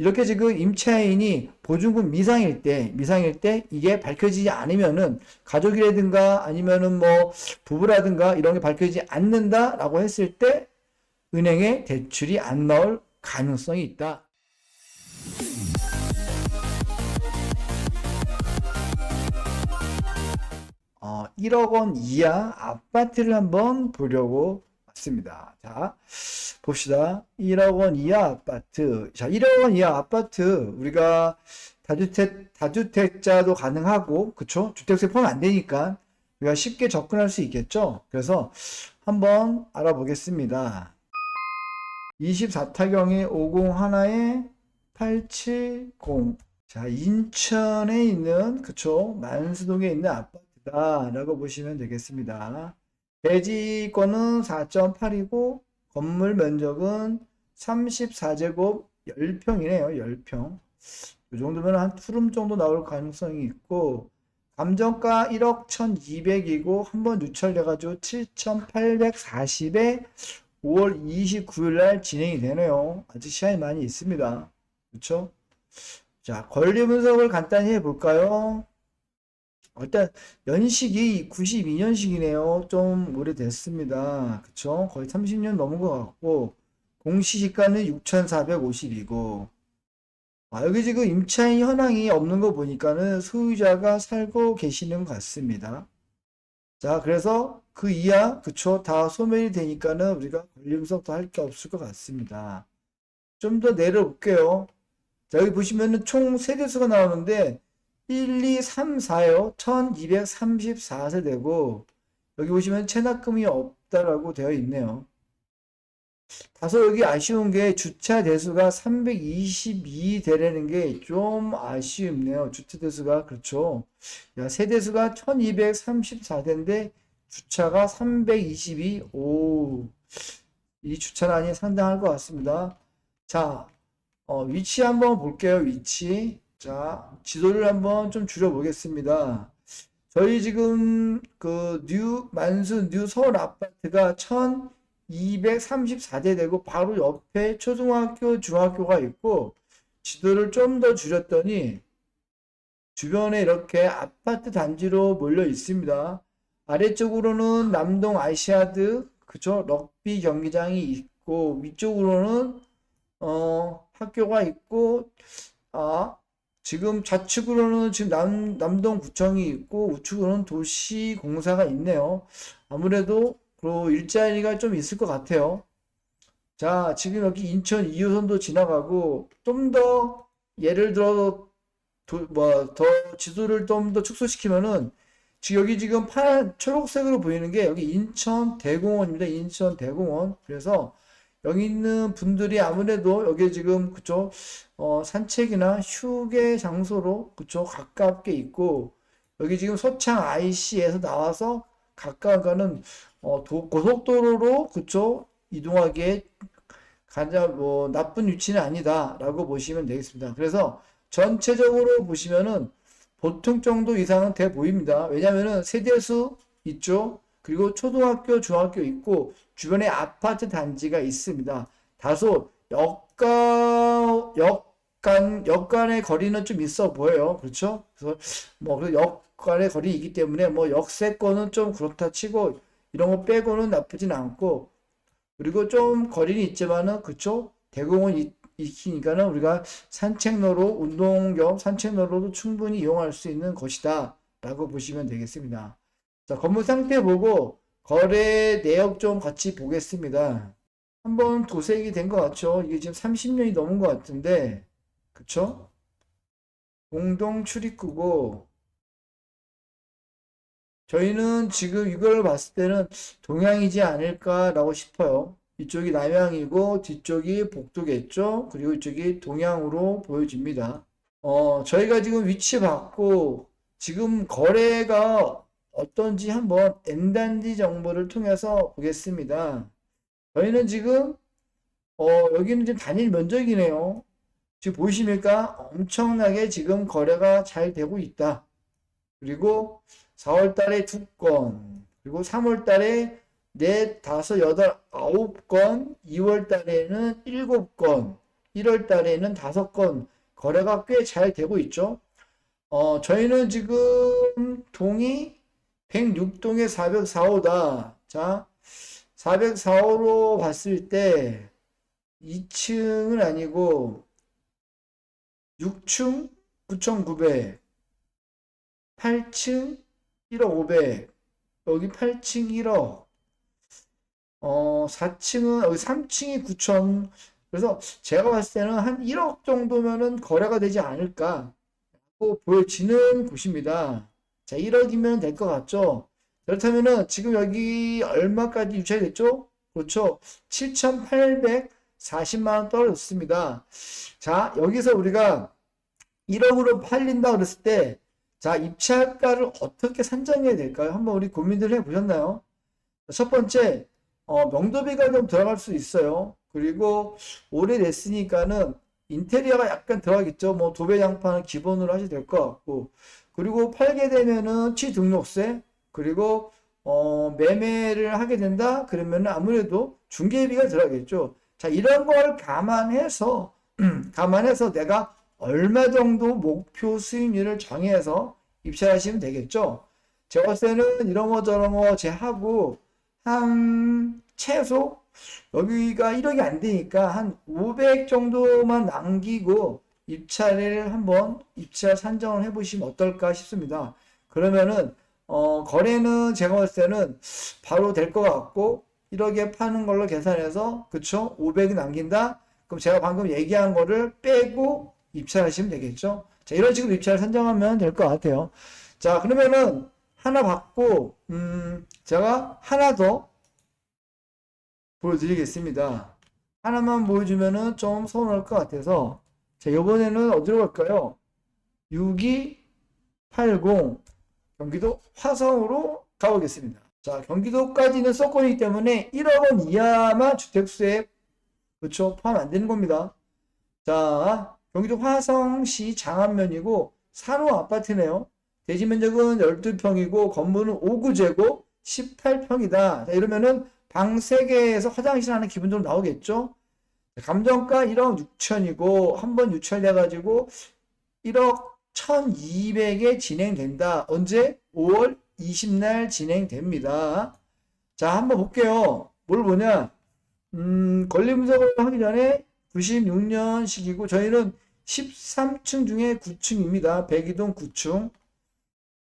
이렇게 지금 임차인이 보증금 미상일 때, 미상일 때 이게 밝혀지지 않으면은 가족이라든가 아니면은 뭐 부부라든가 이런 게 밝혀지지 않는다라고 했을 때 은행에 대출이 안 나올 가능성이 있다. 어, 1억 원 이하 아파트를 한번 보려고 왔습니다. 자, 봅시다. 1억 원 이하 아파트. 자, 1억 원 이하 아파트 우리가 다주택 다주택자도 가능하고 그쵸? 주택세 포함 안 되니까 우리가 쉽게 접근할 수 있겠죠? 그래서 한번 알아보겠습니다. 24타경에 50 하나에 870. 자, 인천에 있는 그쵸? 만수동에 있는 아파트다라고 보시면 되겠습니다. 대지권은 4.8이고 건물 면적은 34제곱 10평이네요. 10평. 이 정도면 한 투룸 정도 나올 가능성이 있고 감정가 1억 1200이고 한 번 유찰돼가지고 7840에 5월 29일 날 진행이 되네요. 아직 시간이 많이 있습니다. 그렇죠? 자, 권리 분석을 간단히 해볼까요? 일단 연식이 92년식이네요. 좀 오래됐습니다. 그쵸? 거의 30년 넘은 것 같고 공시지가는 6,450이고 아, 여기 지금 임차인 현황이 없는 거 보니까는 소유자가 살고 계시는 것 같습니다. 자, 그래서 그 이하, 그쵸? 다 소멸이 되니까는 우리가 권리 분석도 할 게 없을 것 같습니다. 좀 더 내려볼게요. 자, 여기 보시면은 총 세대수가 나오는데 1, 2, 3, 4요. 1234세대고 여기 보시면 체납금이 없다라고 되어 있네요. 다소 여기 아쉬운 게 주차 대수가 322대라는 게 좀 아쉽네요. 주차 대수가 그렇죠. 야, 세대수가 1234대인데 주차가 322. 오. 이 주차란이 상당할 것 같습니다. 자, 어, 위치 한번 볼게요. 위치. 자, 지도를 한번 좀 줄여보겠습니다. 저희 지금 그 뉴 만수 뉴 서울 아파트가 1234대 되고 바로 옆에 초등학교, 중학교가 있고 지도를 좀 더 줄였더니 주변에 이렇게 아파트 단지로 몰려 있습니다. 아래쪽으로는 남동 아시아드 그쵸 럭비 경기장이 있고 위쪽으로는 어 학교가 있고 아 지금 좌측으로는 지금 남, 남동구청이 있고 우측으로는 도시공사가 있네요. 아무래도 그 일자리가 좀 있을 것 같아요. 자, 지금 여기 인천 2호선도 지나가고 좀 더 예를 들어 뭐 더 지도를 좀 더 축소시키면은 지금 여기 지금 파란 초록색으로 보이는 게 여기 인천 대공원입니다. 인천 대공원. 그래서 여기 있는 분들이 아무래도 여기 지금 그쪽 어, 산책이나 휴게 장소로 그쪽 가깝게 있고 여기 지금 소창 IC에서 나와서 가까워가는 어, 도- 고속도로로 그쪽 이동하기에 가장 뭐 나쁜 위치는 아니다라고 보시면 되겠습니다. 그래서 전체적으로 보시면은 보통 정도 이상은 돼 보입니다. 왜냐면은 세대수 있죠. 그리고 초등학교, 중학교 있고 주변에 아파트 단지가 있습니다. 다소 역가 역간 역간의 거리는 좀 있어 보여요. 그렇죠? 그래서 뭐 그래서 역간의 거리이기 때문에 뭐 역세권은 좀 그렇다 치고 이런 거 빼고는 나쁘진 않고 그리고 좀 거리는 있지만은 그쵸? 대공원 이- 있으니까는 우리가 산책로로 운동 겸 산책로로도 충분히 이용할 수 있는 것이다 라고 보시면 되겠습니다. 자, 건물 상태 보고 거래 내역 좀 같이 보겠습니다. 한번 도색이 된 것 같죠? 이게 지금 30년이 넘은 것 같은데, 그쵸? 공동 출입구고, 저희는 지금 이걸 봤을 때는 동양이지 않을까라고 싶어요. 이쪽이 남양이고 뒤쪽이 복도겠죠? 그리고 이쪽이 동양으로 보여집니다. 어, 저희가 지금 위치 받고 지금 거래가 어떤지 한번 엔단지 정보를 통해서 보겠습니다. 저희는 지금 어, 여기는 지금 단일 면적이네요. 지금 보이십니까? 엄청나게 지금 거래가 잘 되고 있다. 그리고 4월 달에 두 건, 그리고 3월 달에 넷, 다섯, 여덟, 아홉 건, 2월 달에는 일곱 건, 1월 달에는 다섯 건 거래가 꽤 잘 되고 있죠. 어, 저희는 지금 동이 106동에 404호다. 자, 404호로 봤을 때 2층은 아니고 6층 9,900, 8층 1억 500, 여기 8층 1억, 어, 4층은, 여기 3층이 9천. 그래서 제가 봤을 때는 한 1억 정도면은 거래가 되지 않을까. 고 보여지는 곳입니다. 자, 1억이면 될 것 같죠? 그렇다면은 지금 여기 얼마까지 유찰이 됐죠? 그렇죠. 7,840만 원 떨어졌습니다. 자, 여기서 우리가 1억으로 팔린다 그랬을 때, 자, 입찰가를 어떻게 산정해야 될까요? 한번 우리 고민들 해 보셨나요? 첫 번째, 어, 명도비가 좀 들어갈 수 있어요. 그리고 오래됐으니까는 인테리어가 약간 들어가겠죠. 뭐 도배 장판은 기본으로 하셔도 될 것 같고. 그리고 팔게 되면은 취등록세, 그리고 어, 매매를 하게 된다? 그러면 아무래도 중개비가 들어가겠죠. 자, 이런 걸 감안해서, 감안해서 내가 얼마 정도 목표 수익률을 정해서 입찰하시면 되겠죠. 봤을 때는 이런 거 저런 거 제하고 한 최소 여기가 1억이 안 되니까 한 500 정도만 남기고 입찰을 한번 입찰 산정을 해보시면 어떨까 싶습니다. 그러면은 어, 거래는 제가 봤을 때는 바로 될 것 같고 1억에 파는 걸로 계산해서 그쵸? 500이 남긴다? 그럼 제가 방금 얘기한 거를 빼고 입찰하시면 되겠죠? 자, 이런 식으로 입찰을 산정하면 될 것 같아요. 자, 그러면은 하나 받고 음, 제가 하나 더 보여드리겠습니다. 하나만 보여주면은 좀 서운할 것 같아서 자, 이번에는 어디로 갈까요? 6280 경기도 화성으로 가보겠습니다. 자, 경기도까지는 서권이기 때문에 1억 원 이하만 주택수에 그렇죠 포함 안 되는 겁니다. 자, 경기도 화성시 장안면이고 산호 아파트네요. 대지 면적은 12평이고 건물은 5구제고 18평이다. 자, 이러면은 방 3개에서 화장실 하나 기본적으로 나오겠죠? 감정가 1억 6천이고 한 번 유찰돼 가지고 1억 1200에 진행된다. 언제? 5월 20날 진행됩니다. 자, 한번 볼게요. 뭘 보냐? 음, 권리 분석을 하기 전에 96년식이고 저희는 13층 중에 9층입니다. 백이동 9층.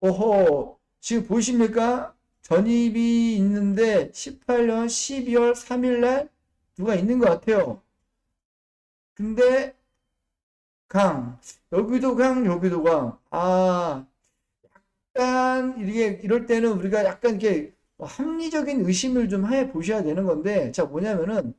오호, 지금 보이십니까? 전입이 있는데 18년 12월 3일 날 누가 있는 것 같아요. 근데 강, 여기도 강, 여기도 강. 아, 약간 이게 이럴 때는 우리가 약간 이렇게 뭐 합리적인 의심을 좀 해 보셔야 되는 건데, 자 뭐냐면은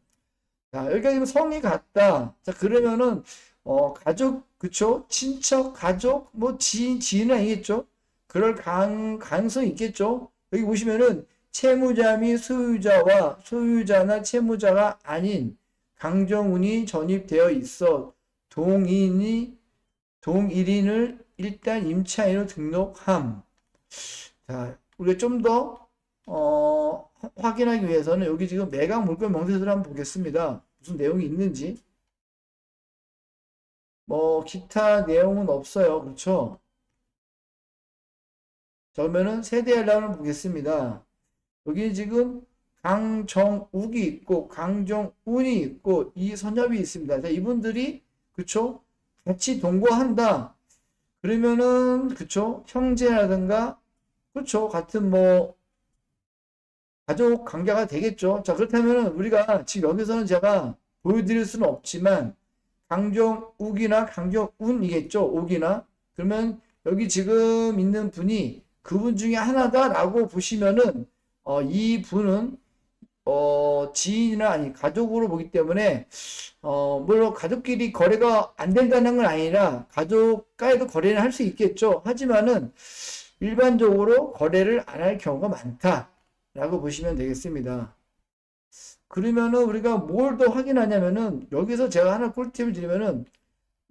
자 여기가 성이 같다. 자 그러면은 어 가족 그쵸? 친척, 가족, 뭐 지인, 지인은 아니겠죠? 그럴 강, 가능성이 있겠죠? 여기 보시면은 채무자 및 소유자와 소유자나 채무자가 아닌 강정운이 전입되어 있어 동인이 동일인을 일단 임차인으로 등록함. 자, 우리가 좀더 어, 확인하기 위해서는 여기 지금 매각 물건 명세서를 한번 보겠습니다. 무슨 내용이 있는지. 뭐 기타 내용은 없어요. 그렇죠? 자, 그러면은 세대 연락을 보겠습니다. 여기 지금 강정욱이 있고 강정운이 있고 이선엽이 있습니다. 자, 이분들이 그쵸? 같이 동거한다. 그러면은 그쵸? 형제라든가 그쵸? 같은 뭐 가족 관계가 되겠죠. 자, 그렇다면 우리가 지금 여기서는 제가 보여드릴 수는 없지만 강정욱이나 강정운이겠죠. 옥이나 그러면 여기 지금 있는 분이 그분 중에 하나다라고 보시면은 어, 이 분은 어, 지인이나 아니 가족으로 보기 때문에 어, 물론 가족끼리 거래가 안 된다는 건 아니라 가족과에도 거래는 할 수 있겠죠. 하지만은 일반적으로 거래를 안 할 경우가 많다라고 보시면 되겠습니다. 그러면은 우리가 뭘 더 확인하냐면은 여기서 제가 하나 꿀팁을 드리면은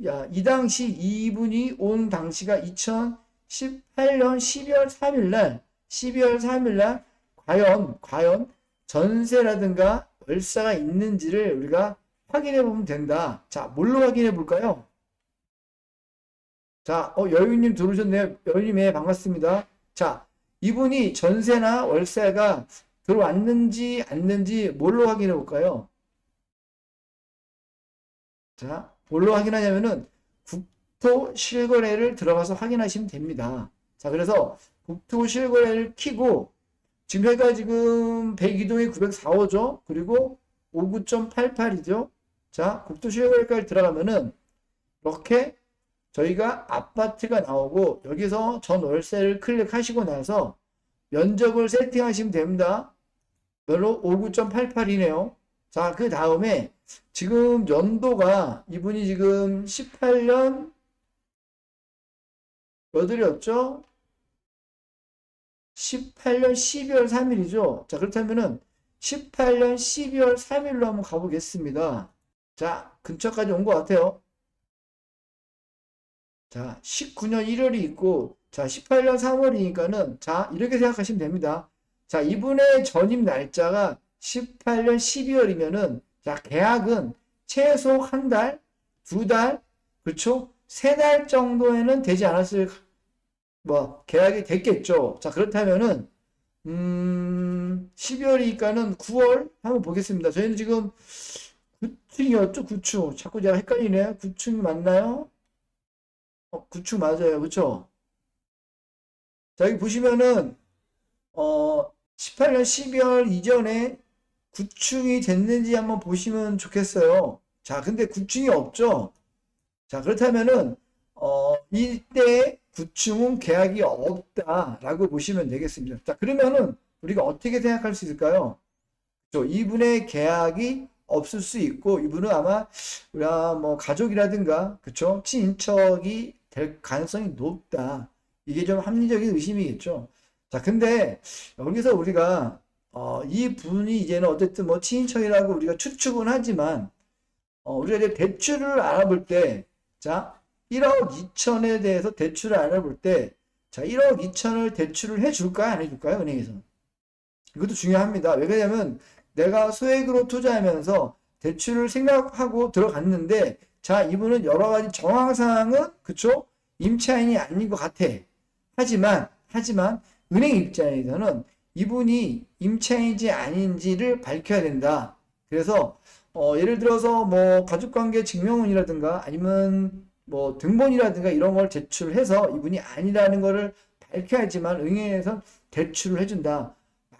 야, 이 당시 이분이 온 당시가 2018년 12월 3일 날 12월 3일 날 과연 과연 전세라든가 월세가 있는지를 우리가 확인해 보면 된다. 자, 뭘로 확인해 볼까요? 자, 어, 여유님 들어오셨네요. 여유님, 예, 반갑습니다. 자, 이분이 전세나 월세가 들어왔는지, 안는지 뭘로 확인해 볼까요? 자, 뭘로 확인하냐면은 국토 실거래를 들어가서 확인하시면 됩니다. 자, 그래서 국토 실거래를 키고 지금 여기가 지금 102동에 904호죠. 그리고 59.88이죠. 자, 국토 실거래까지 들어가면은 이렇게 저희가 아파트가 나오고 여기서 전 월세를 클릭하시고 나서 면적을 세팅하시면 됩니다. 별로 59.88이네요. 자, 그 다음에 지금 연도가 이분이 지금 18년 몇 월이었죠? 18년 12월 3일이죠. 자, 그렇다면은 18년 12월 3일로 한번 가보겠습니다. 자, 근처까지 온 것 같아요. 자, 19년 1월이 있고, 자, 18년 3월이니까는, 자, 이렇게 생각하시면 됩니다. 자, 이분의 전입 날짜가 18년 12월이면은, 자, 계약은 최소 한 달, 두 달, 그렇죠? 세 달 정도에는 되지 않았을, 뭐, 계약이 됐겠죠. 자, 그렇다면은, 음, 12월이니까는 9월 한번 보겠습니다. 저희는 지금 9층이었죠? 9층. 자꾸 제가 헷갈리네. 9층 맞나요? 어, 9층 맞아요. 그쵸? 자, 여기 보시면은, 어, 18년 12월 이전에 9층이 됐는지 한번 보시면 좋겠어요. 자, 근데 9층이 없죠? 자, 그렇다면은, 어, 이때 9층은 계약이 없다라고 보시면 되겠습니다. 자, 그러면은 우리가 어떻게 생각할 수 있을까요? 저 이분의 계약이 없을 수 있고 이분은 아마 우리가 뭐 가족이라든가 그쵸 친인척이 될 가능성이 높다. 이게 좀 합리적인 의심이겠죠. 자, 근데 여기서 우리가 어, 이 분이 이제는 어쨌든 뭐 친인척이라고 우리가 추측은 하지만 어, 우리가 이제 대출을 알아볼 때 자, 1억 2천에 대해서 대출을 알아볼 때 자, 1억 2천을 대출을 해줄까요? 안 해줄까요? 은행에서. 이것도 중요합니다. 왜 그러냐면 내가 소액으로 투자하면서 대출을 생각하고 들어갔는데 자, 이분은 여러 가지 정황상은 그쵸? 임차인이 아닌 것 같아. 하지만 하지만 은행 입장에서는 이분이 임차인지 아닌지를 밝혀야 된다. 그래서 어, 예를 들어서 뭐 가족관계 증명원이라든가 아니면 뭐 등본이라든가 이런 걸 제출해서 이분이 아니라는 거를 밝혀야지만 은행에서 대출을 해준다.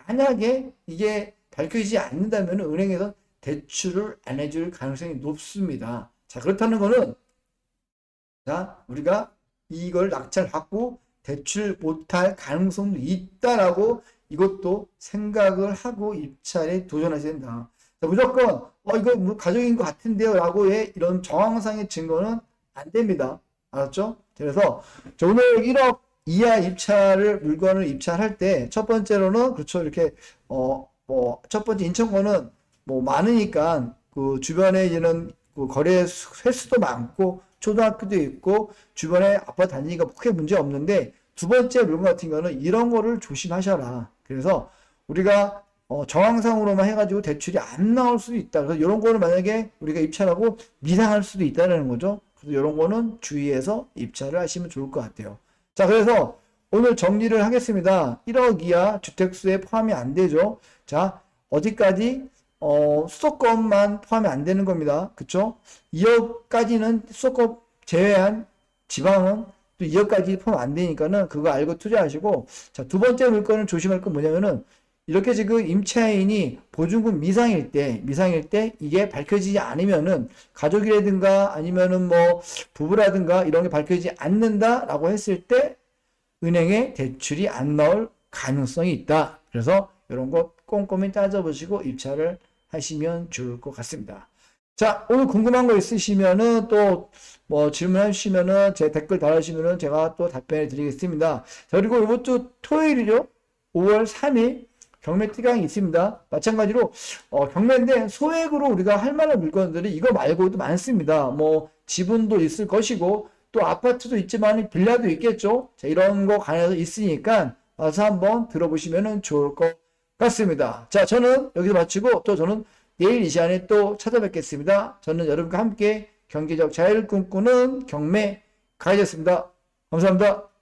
만약에 이게 밝혀지지 않는다면 은행에서 대출을 안 해줄 가능성이 높습니다. 자, 그렇다는 거는 자, 우리가 이걸 낙찰 받고 대출 못할 가능성도 있다라고 이것도 생각을 하고 입찰에 도전하셔야 된다. 자, 무조건 어 이거 뭐 가족인 것 같은데요 라고의 이런 정황상의 증거는 안 됩니다. 알았죠? 그래서 저 오늘 1억 이하 입찰을 물건을 입찰할 때 첫 번째로는 그렇죠 이렇게 어 뭐 첫 번째 인천권은 뭐 많으니까 그 주변에 이제는 그 거래 횟수도 많고 초등학교도 있고 주변에 아파트 단지가 크게 문제 없는데 두 번째 물건 같은 경우는 이런 거를 조심하셔라. 그래서 우리가 어, 정황상으로만 해가지고 대출이 안 나올 수도 있다. 그래서 이런 거는 만약에 우리가 입찰하고 미상할 수도 있다는 거죠. 이런 거는 주의해서 입찰을 하시면 좋을 것 같아요. 자, 그래서 오늘 정리를 하겠습니다. 1억 이하 주택수에 포함이 안 되죠. 자, 어디까지? 어, 수도권만 포함이 안 되는 겁니다. 그쵸? 2억까지는 수도권 제외한 지방은 또 2억까지 포함 안 되니까는 그거 알고 투자하시고, 자, 두 번째 물건을 조심할 건 뭐냐면은, 이렇게 지금 임차인이 보증금 미상일 때, 미상일 때 이게 밝혀지지 않으면은 가족이라든가 아니면은 뭐 부부라든가 이런 게 밝혀지지 않는다라고 했을 때 은행에 대출이 안 나올 가능성이 있다. 그래서 이런 거 꼼꼼히 따져보시고 입찰을 하시면 좋을 것 같습니다. 자, 오늘 궁금한 거 있으시면은 또 뭐 질문해 주시면은 제 댓글 달아주시면은 제가 또 답변해 드리겠습니다. 자, 그리고 이것도 토요일이죠. 5월 3일 경매 특강이 있습니다. 마찬가지로 어, 경매인데 소액으로 우리가 할 만한 물건들이 이거 말고도 많습니다. 뭐 지분도 있을 것이고 또 아파트도 있지만 빌라도 있겠죠. 자, 이런 거 관해서 있으니까 와서 한번 들어보시면 좋을 것 같습니다. 자, 저는 여기서 마치고 또 저는 내일 이 시간에 또 찾아뵙겠습니다. 저는 여러분과 함께 경제적 자유를 꿈꾸는 경매 가이드였습니다. 감사합니다.